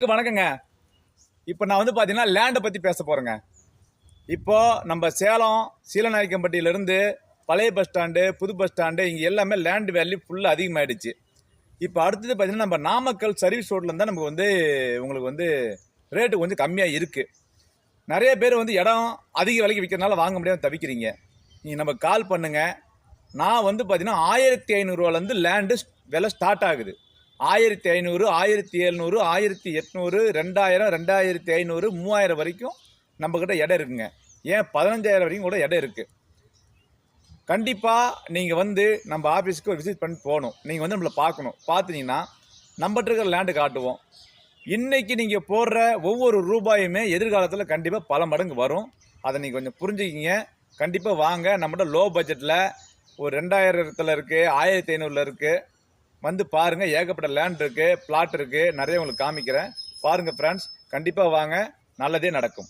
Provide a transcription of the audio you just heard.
வணக்கங்க. இப்போ நான் வந்து பார்த்தீங்கன்னா லேண்டை பற்றி பேச போகிறேங்க இப்போது நம்ம சேலம் சீலநாயக்கம்பட்டியிலேருந்து பழைய பஸ் ஸ்டாண்டு புது பஸ் ஸ்டாண்டு இங்கே எல்லாமே லேண்ட் வேல்யூ ஃபுல்லாக அதிகமாகிடுச்சு இப்போ அடுத்தது பார்த்தீங்கன்னா நம்ம நாமக்கல் சர்வீஸ் ரோட்டில் தான் நமக்கு வந்து உங்களுக்கு வந்து ரேட்டு கொஞ்சம் கம்மியாக இருக்குது நிறைய பேர் வந்து இடம் அதிக விலைக்கு விற்கிறனால வாங்க முடியாமல் தவிக்கிறீங்க. நீங்கள் நம்ம கால் பண்ணுங்கள் நான் வந்து பார்த்தீங்கன்னா ஆயிரத்தி ஐநூறுரூவாலேருந்து லேண்டு விலை ஸ்டார்ட் ஆகுது. ஆயிரத்தி ஐநூறு ஆயிரத்தி எழுநூறு ஆயிரத்தி எட்நூறு ரெண்டாயிரம் ரெண்டாயிரத்தி ஐநூறு மூவாயிரம் வரைக்கும் நம்மக்கிட்ட இடம் இருக்குங்க. ஏன்? பதினஞ்சாயிரம் வரைக்கும் கூட இடம் இருக்குது கண்டிப்பாக நீங்கள் வந்து நம்ம ஆஃபீஸ்க்கு விசிட் பண்ணி போகணும். நீங்கள் வந்து நம்மளை பார்க்கணும். பார்த்தீங்கன்னா நம்மகிட்ட இருக்கிற லேண்டு காட்டுவோம். இன்றைக்கி நீங்கள் போடுற ஒவ்வொரு ரூபாயுமே எதிர்காலத்தில் கண்டிப்பாக பல மடங்கு வரும். அதை நீங்கள் கொஞ்சம் புரிஞ்சுக்கிங்க. கண்டிப்பாக வாங்க. நம்மகிட்ட லோ பட்ஜெட்டில் ஒரு ரெண்டாயிரத்தில் இருக்குது ஆயிரத்தி ஐநூறில் இருக்குது வந்து பாருங்கள் ஏகப்பட்ட லேண்ட் இருக்குது பிளாட் இருக்குது நிறைய உங்களுக்கு காமிக்கிறேன். பாருங்கள் ஃப்ரெண்ட்ஸ் கண்டிப்பாக வாங்க நல்லதே நடக்கும்.